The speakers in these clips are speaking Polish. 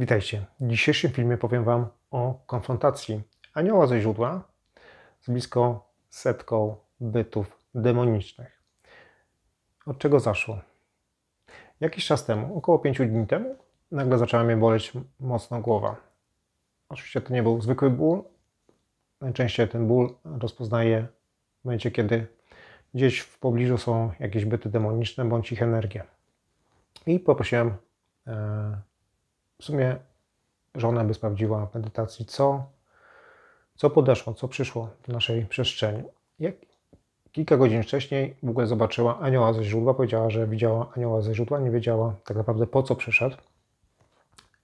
Witajcie. W dzisiejszym filmie powiem Wam o konfrontacji anioła ze źródła z blisko setką bytów demonicznych. Od czego zaszło? Jakiś czas temu, około 5 dni temu, nagle zaczęła mnie boleć mocno głowa. Oczywiście to nie był zwykły ból. Najczęściej ten ból rozpoznaję w momencie, kiedy gdzieś w pobliżu są jakieś byty demoniczne bądź ich energie. I poprosiłem e, w sumie żonę by sprawdziła w medytacji, co, co podeszło, co przyszło do naszej przestrzeni. Jak kilka godzin wcześniej w ogóle zobaczyła anioła ze źródła, powiedziała, że widziała anioła ze źródła, nie wiedziała tak naprawdę po co przyszedł.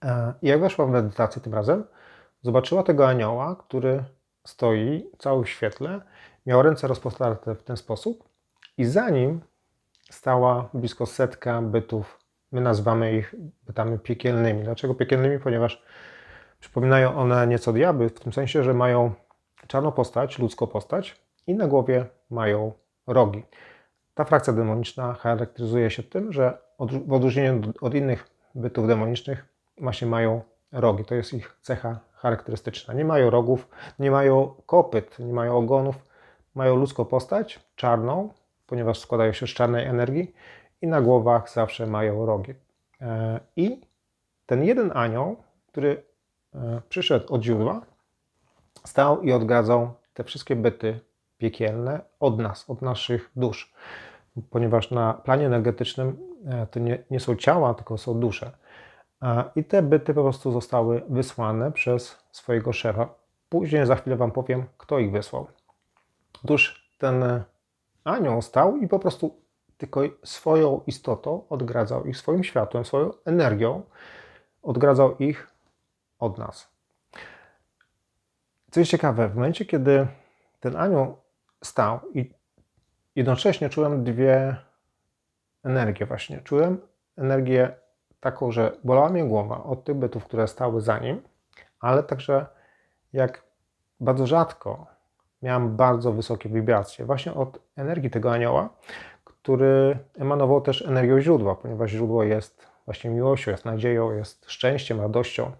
E, I jak weszła w medytację tym razem, zobaczyła tego anioła, który stoi cały w świetle, miał ręce rozpostarte w ten sposób i za nim stała blisko setka bytów My nazywamy ich bytami piekielnymi. Dlaczego piekielnymi? Ponieważ przypominają one nieco diabły, w tym sensie, że mają czarną postać, ludzką postać i na głowie mają rogi. Ta frakcja demoniczna charakteryzuje się tym, że w odróżnieniu od innych bytów demonicznych właśnie mają rogi. To jest ich cecha charakterystyczna. Nie mają rogów, nie mają kopyt, nie mają ogonów, mają ludzką postać, czarną, ponieważ składają się z czarnej energii i na głowach zawsze mają rogi. E, I ten jeden anioł, który e, przyszedł od źródła, stał i odgradzał te wszystkie byty piekielne od nas, od naszych dusz. Ponieważ na planie energetycznym e, to nie, nie są ciała, tylko są dusze. I te byty po prostu zostały wysłane przez swojego szefa. Później za chwilę Wam powiem, kto ich wysłał. Otóż ten anioł stał i po prostu tylko swoją istotą odgradzał ich, swoim światłem, swoją energią odgradzał ich od nas. Co jest ciekawe, w momencie, kiedy ten anioł stał i jednocześnie czułem dwie energie właśnie. Czułem energię taką, że bolała mnie głowa od tych bytów, które stały za nim, ale także jak bardzo rzadko miałem bardzo wysokie wibracje właśnie od energii tego anioła, który emanował też energią źródła, ponieważ źródło jest właśnie miłością, jest nadzieją, jest szczęściem, radością.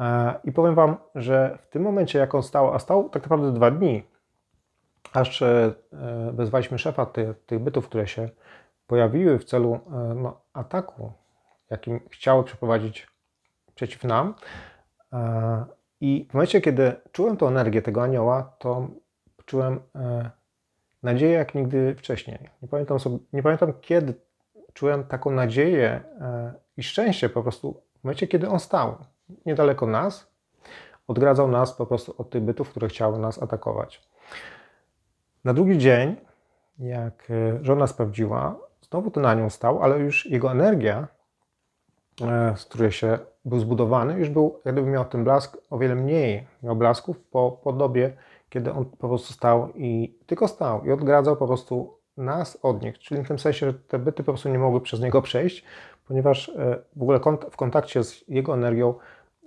E, I powiem Wam, że w tym momencie, jak on stał, a stał tak naprawdę dwa dni, aż e, wezwaliśmy szefa tych, tych bytów, które się pojawiły w celu e, no, ataku, jakim chciał przeprowadzić przeciw nam. I w momencie, kiedy czułem tę energię tego anioła, to czułem nadzieję jak nigdy wcześniej. Nie pamiętam, sobie, nie pamiętam kiedy czułem taką nadzieję e, i szczęście po prostu w momencie, kiedy on stał niedaleko nas, odgradzał nas po prostu od tych bytów, które chciały nas atakować. Na drugi dzień, jak e, żona sprawdziła, znowu ten anioł stał, ale już jego energia, e, z której się był zbudowany, już był, jakby miał ten blask o wiele mniej, miał blasków po podobie kiedy on po prostu stał i tylko stał i odgradzał po prostu nas od nich, czyli w tym sensie, że te byty po prostu nie mogły przez niego przejść, ponieważ e, w ogóle w kontakcie z jego energią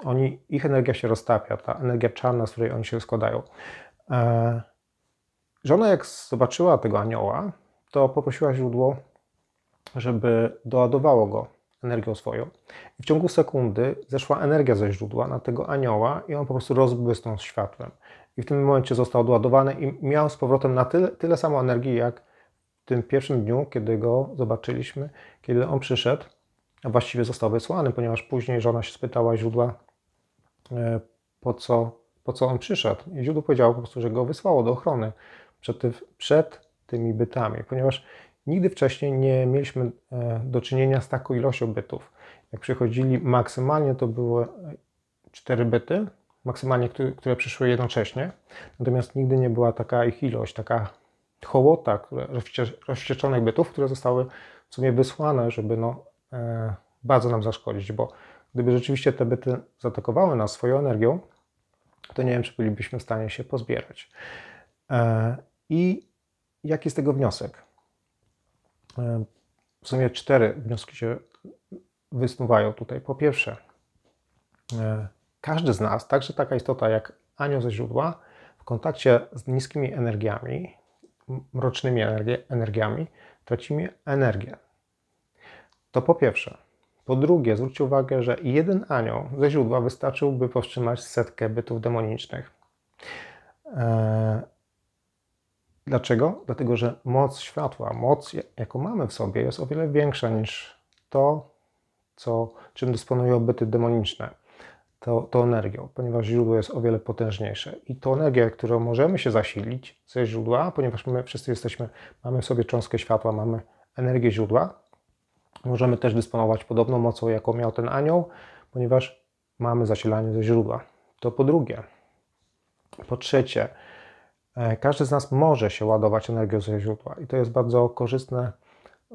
oni, ich energia się roztapia, ta energia czarna, z której oni się składają. E, żona jak zobaczyła tego anioła, to poprosiła źródło, żeby doładowało go energią swoją. I w ciągu sekundy zeszła energia ze źródła na tego anioła i on po prostu rozbłysnął światłem i w tym momencie został odładowany i miał z powrotem na tyle, tyle samo energii, jak w tym pierwszym dniu, kiedy go zobaczyliśmy, kiedy on przyszedł, a właściwie został wysłany, ponieważ później żona się spytała źródła, e, po co, po co on przyszedł. I źródło powiedziało po prostu, że go wysłało do ochrony przed, ty, przed tymi bytami, ponieważ nigdy wcześniej nie mieliśmy e, do czynienia z taką ilością bytów. Jak przychodzili maksymalnie, to były cztery byty, maksymalnie, które, przyszły jednocześnie. Natomiast nigdy nie była taka ich ilość, taka hołota rozwścieczonych bytów, które zostały w sumie wysłane, żeby no, e, bardzo nam zaszkodzić, bo gdyby rzeczywiście te byty zaatakowały nas swoją energią, to nie wiem, czy bylibyśmy w stanie się pozbierać. E, I jaki jest tego wniosek? E, w sumie cztery wnioski się wysnuwają tutaj. Po pierwsze, e, każdy z nas, także taka istota jak anioł ze źródła, w kontakcie z niskimi energiami, mrocznymi energiami, tracimy energię. To po pierwsze. Po drugie, zwróćcie uwagę, że jeden anioł ze źródła wystarczyłby powstrzymać setkę bytów demonicznych. Eee, Dlaczego? Dlatego, że moc światła, moc, jaką mamy w sobie, jest o wiele większa niż to, co, czym dysponują byty demoniczne, to, to energią, ponieważ źródło jest o wiele potężniejsze. I to energię, którą możemy się zasilić ze źródła, ponieważ my wszyscy jesteśmy, mamy w sobie cząstkę światła, mamy energię źródła, możemy też dysponować podobną mocą, jaką miał ten anioł, ponieważ mamy zasilanie ze źródła. To po drugie. Po trzecie, e, każdy z nas może się ładować energią ze źródła i to jest bardzo korzystne,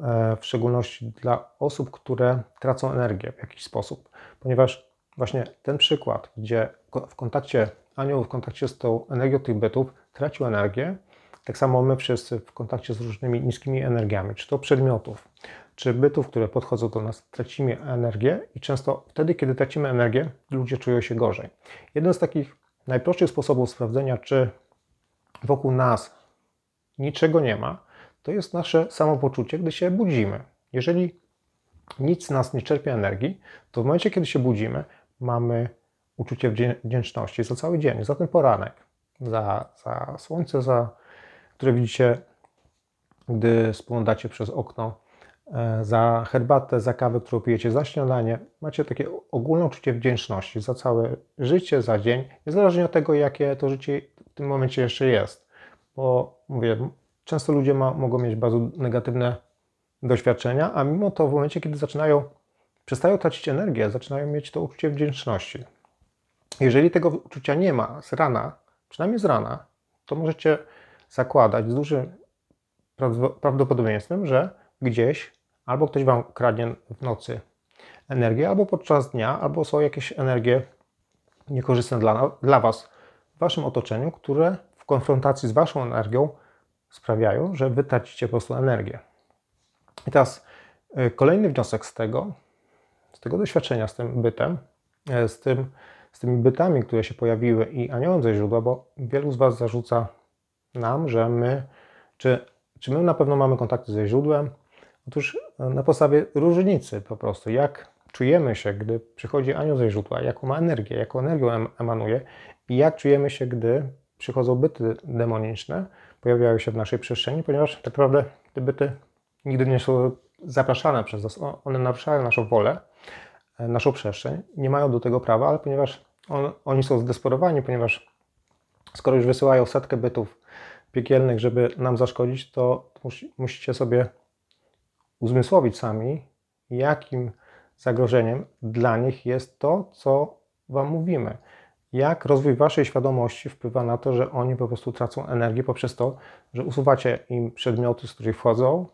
e, w szczególności dla osób, które tracą energię w jakiś sposób, ponieważ właśnie ten przykład, gdzie w kontakcie anioł, w kontakcie z tą energią tych bytów tracił energię, tak samo my wszyscy w kontakcie z różnymi niskimi energiami, czy to przedmiotów, czy bytów, które podchodzą do nas, tracimy energię i często wtedy, kiedy tracimy energię, ludzie czują się gorzej. Jeden z takich najprostszych sposobów sprawdzenia, czy wokół nas niczego nie ma, to jest nasze samopoczucie, gdy się budzimy. Jeżeli nic z nas nie czerpie energii, to w momencie, kiedy się budzimy, mamy uczucie wdzię- wdzięczności za cały dzień, za ten poranek, za, za słońce, za, które widzicie, gdy spoglądacie przez okno, e, za herbatę, za kawę, którą pijecie, za śniadanie. Macie takie ogólne uczucie wdzięczności za całe życie, za dzień, niezależnie od tego, jakie to życie w tym momencie jeszcze jest. Bo mówię, często ludzie ma, mogą mieć bardzo negatywne doświadczenia, a mimo to w momencie, kiedy zaczynają, przestają tracić energię, zaczynają mieć to uczucie wdzięczności. Jeżeli tego uczucia nie ma z rana, przynajmniej z rana, to możecie zakładać z dużym prawdo- prawdopodobieństwem, że gdzieś albo ktoś Wam kradnie w nocy energię, albo podczas dnia, albo są jakieś energie niekorzystne dla, dla Was w Waszym otoczeniu, które w konfrontacji z Waszą energią sprawiają, że Wy tracicie po prostu energię. I teraz y, kolejny wniosek z tego, tego doświadczenia z tym bytem, e, z, tym, z tymi bytami, które się pojawiły i aniołem ze źródła, bo wielu z Was zarzuca nam, że my, czy, czy my na pewno mamy kontakty ze źródłem? Otóż e, na podstawie różnicy po prostu, jak czujemy się, gdy przychodzi anioł ze źródła, jaką ma energię, jaką energią em- emanuje i jak czujemy się, gdy przychodzą byty demoniczne, pojawiają się w naszej przestrzeni, ponieważ tak naprawdę te byty nigdy nie są zapraszane przez nas. One naruszają naszą wolę, naszą przestrzeń, nie mają do tego prawa, ale ponieważ on, oni są zdesperowani, ponieważ skoro już wysyłają setkę bytów piekielnych, żeby nam zaszkodzić, to musi, musicie sobie uzmysłowić sami, jakim zagrożeniem dla nich jest to, co Wam mówimy. Jak rozwój Waszej świadomości wpływa na to, że oni po prostu tracą energię poprzez to, że usuwacie im przedmioty, z których wchodzą,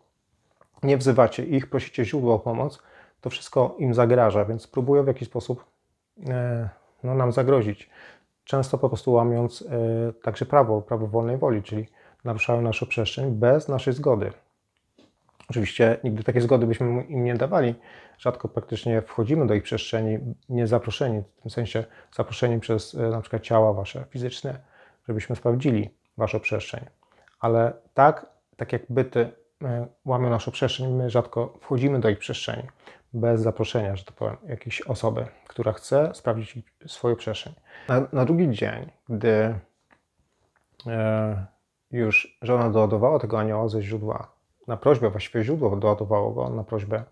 nie wzywacie ich, prosicie źródło o pomoc, to wszystko im zagraża, więc próbują w jakiś sposób e, no, nam zagrozić. Często po prostu łamiąc e, także prawo, prawo wolnej woli, czyli naruszają naszą przestrzeń bez naszej zgody. Oczywiście nigdy takiej zgody byśmy im nie dawali. Rzadko praktycznie wchodzimy do ich przestrzeni niezaproszeni, w tym sensie zaproszeni przez e, na przykład ciała wasze fizyczne, żebyśmy sprawdzili waszą przestrzeń. Ale tak, tak jak byty łamią naszą przestrzeń, my rzadko wchodzimy do ich przestrzeni bez zaproszenia, że to powiem, jakiejś osoby, która chce sprawdzić swoją przestrzeń. Na, na drugi dzień, gdy e, już żona doładowała tego anioła ze źródła, na prośbę, właściwie źródło doładowało go na prośbę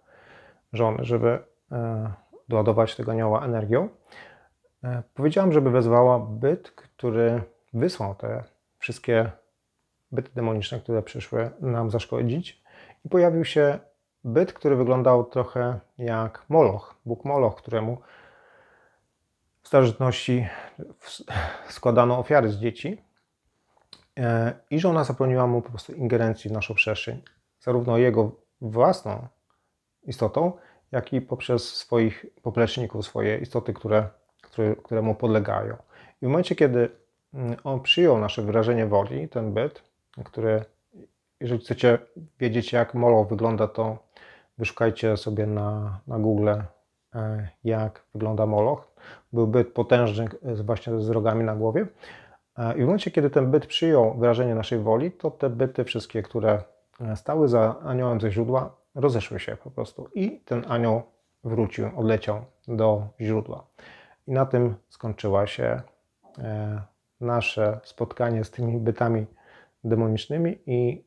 żony, żeby e, doładować tego anioła energią, e, powiedziałam, żeby wezwała byt, który wysłał te wszystkie byty demoniczne, które przyszły nam zaszkodzić. I pojawił się byt, który wyglądał trochę jak Moloch, Bóg Moloch, któremu w starożytności składano ofiary z dzieci. E, I żona zabroniła mu po prostu ingerencji w naszą przestrzeń, zarówno jego własną istotą, jak i poprzez swoich popleczników, swoje istoty, które, które, które mu podlegają. I w momencie, kiedy mm, on przyjął nasze wyrażenie woli, ten byt, który, jeżeli chcecie wiedzieć, jak Moloch wygląda, to wyszukajcie sobie na, na Google, e, jak wygląda Moloch. Był byt potężny, e, właśnie z rogami na głowie. E, I w momencie, kiedy ten byt przyjął wyrażenie naszej woli, to te byty wszystkie, które stały za aniołem ze źródła, rozeszły się po prostu. I ten anioł wrócił, odleciał do źródła. I na tym skończyła się nasze spotkanie z tymi bytami demonicznymi i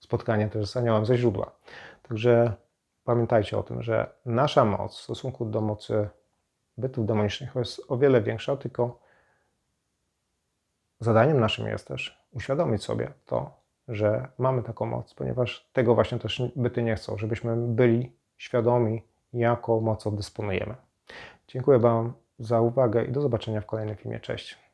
spotkanie też z aniołem ze źródła. Także pamiętajcie o tym, że nasza moc w stosunku do mocy bytów demonicznych jest o wiele większa, tylko zadaniem naszym jest też uświadomić sobie to, że mamy taką moc, ponieważ tego właśnie też byty nie chcą, żebyśmy byli świadomi, jaką mocą dysponujemy. Dziękuję Wam za uwagę i do zobaczenia w kolejnym filmie. Cześć.